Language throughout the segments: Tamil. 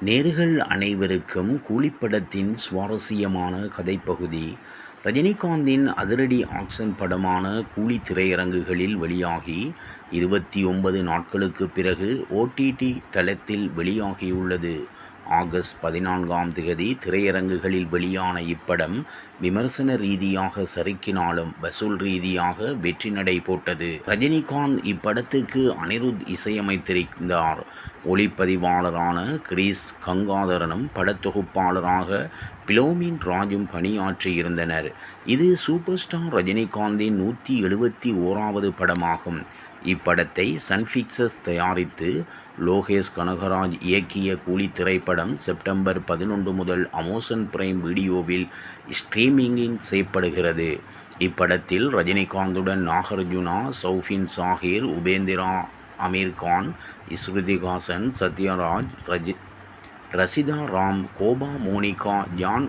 நேர்கள் அனைவருக்கும் கூலிப்படத்தின் சுவாரஸ்யமான கதைப்பகுதி ரஜினிகாந்தின் அதிரடி ஆக்ஷன் படமான கூலி திரையரங்குகளில் வெளியாகி இருபத்தி ஒன்பது நாட்களுக்கு பிறகு ஓடிடி தளத்தில் வெளியாகியுள்ளது. ஆகஸ்ட் பதினான்காம் தேதி திரையரங்குகளில் வெளியான இப்படம் விமர்சன ரீதியாக சறுக்கினாலும் வசூல் ரீதியாக வெற்றி நடை போட்டது. ரஜினிகாந்த் இப்படத்துக்கு அனிருத் இசையமைத்திருந்தார். ஒளிப்பதிவாளரான கிரீஸ் கங்காதரனும் படத்தொகுப்பாளராக பிலோமின் ராஜும் பணியாற்றியிருந்தனர். இது சூப்பர் ஸ்டார் ரஜினிகாந்தின் நூற்றி எழுபத்தி ஓராவது படமாகும். இப்படத்தை சன்ஃபிக்சஸ் தயாரித்து லோகேஷ் கனகராஜ் இயக்கிய கூலி திரைப்படம் செப்டம்பர் பதினொன்று முதல் அமோசன் பிரைம் வீடியோவில் ஸ்ட்ரீமிங்கிங் செய்யப்படுகிறது. இப்படத்தில் ரஜினிகாந்துடன் நாகார்ஜுனா சௌஃபின் சாஹிர் உபேந்திரா அமீர்கான் ஸ்ருதிகாசன் சத்யராஜ் ரஜி ரசிதா ராம் கோபா மோனிகா ஜான்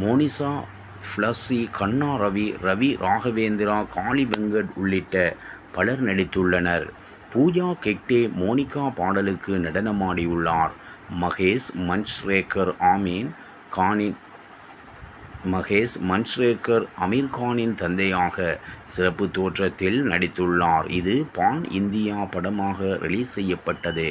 மோனிசா ஃப்ளஸ்ஸி கண்ணா ரவி ரவி ராகவேந்திரா காளி வெங்கட் உள்ளிட்ட பலர் நடித்துள்ளனர். பூஜா கெக்டே மோனிகா பாடலுக்கு நடனமாடியுள்ளார். மகேஷ் மன்ஸ்ரேக்கர் ஆமீன் கானின் மகேஷ் மன்ஸ்ரேக்கர் அமீர்கானின் தந்தையாக சிறப்பு தோற்றத்தில் நடித்துள்ளார். இது பான் இந்தியா படமாக ரிலீஸ் செய்யப்பட்டது.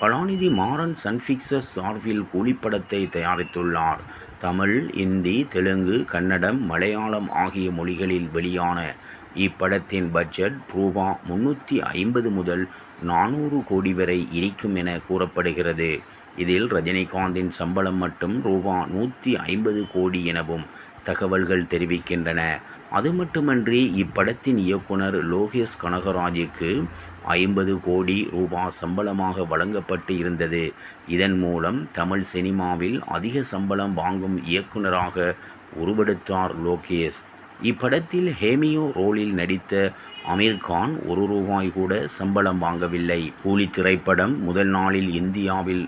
கலாநிதி மாறன் சன்பிக்சர்ஸ் சார்பில் கூலிப்படத்தை தயாரித்துள்ளார். தமிழ் இந்தி தெலுங்கு கன்னடம் மலையாளம் ஆகிய மொழிகளில் வெளியான இப்படத்தின் பட்ஜெட் ரூபா முன்னூற்றி ஐம்பது முதல் நானூறு கோடி வரை இருக்கும் என கூறப்படுகிறது. இதில் ரஜினிகாந்தின் சம்பளம் மட்டும் ரூபா நூற்றி ஐம்பது கோடி எனவும் தகவல்கள் தெரிவிக்கின்றன. அது மட்டுமன்றி இப்படத்தின் இயக்குனர் லோகேஷ் கனகராஜுக்கு ஐம்பது கோடி ரூபா சம்பளமாக வழங்கப்பட்டு இருந்தது. இதன் மூலம் தமிழ் சினிமாவில் அதிக சம்பளம் வாங்கும் இயக்குனராக உருவெடுத்தார் லோகேஷ். இப்படத்தில் ஹேமியோ ரோலில் நடித்த அமீர்கான் ஒரு ரூபாய் கூட சம்பளம் வாங்கவில்லை. கூலி திரைப்படம் முதல் நாளில் இந்தியாவில்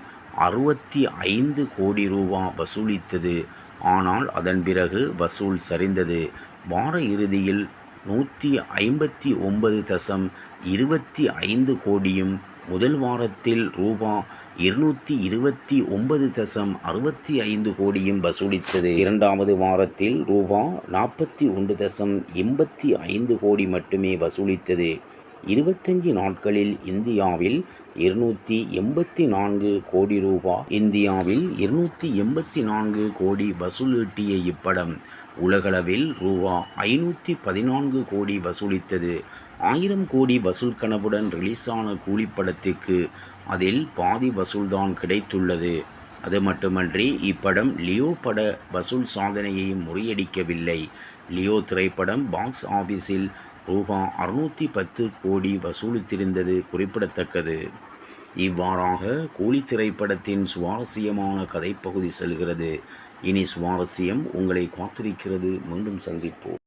அறுபத்தி ஐந்து கோடி ரூபா வசூலித்தது. ஆனால் அதன் பிறகு வசூல் சரிந்தது. வார இறுதியில் நூற்றி ஐம்பத்தி ஒன்பது தசம் இருபத்தி ஐந்து கோடியும் முதல் வாரத்தில் ரூபா இருநூற்றி இருபத்தி ஒன்பது தசம் அறுபத்தி ஐந்து கோடியும் வசூலித்தது. இரண்டாவது வாரத்தில் ரூபா நாற்பத்தி ஒன்று தசம் எண்பத்தி ஐந்து கோடி மட்டுமே வசூலித்தது. இருபத்தஞ்சு நாட்களில் இந்தியாவில் இருநூற்றி எண்பத்தி நான்கு கோடி ரூபா. இந்தியாவில் இருநூற்றி எண்பத்தி நான்கு கோடி வசூலீட்டிய இப்படம். உலகளவில் ரூபா ஐநூற்றி பதினான்கு கோடி வசூலித்தது. ஆயிரம் கோடி வசூல் கனவுடன் ரிலீஸான கூலிப்படத்திற்கு அதில் பாதி வசூல்தான் கிடைத்துள்ளது. அது மட்டுமன்றி இப்படம் லியோ பட வசூல் சாதனையையும் முறியடிக்கவில்லை. லியோ திரைப்படம் பாக்ஸ் ஆஃபீஸில் ரூபா அறுநூற்றி பத்து கோடி வசூலித்திருந்தது குறிப்பிடத்தக்கது. இவ்வாறாக கூலி திரைப்படத்தின் சுவாரஸ்யமான கதைப்பகுதி செல்கிறது. இனி சுவாரஸ்யம் உங்களை காத்திருக்கிறது. மீண்டும் சந்திப்போம்.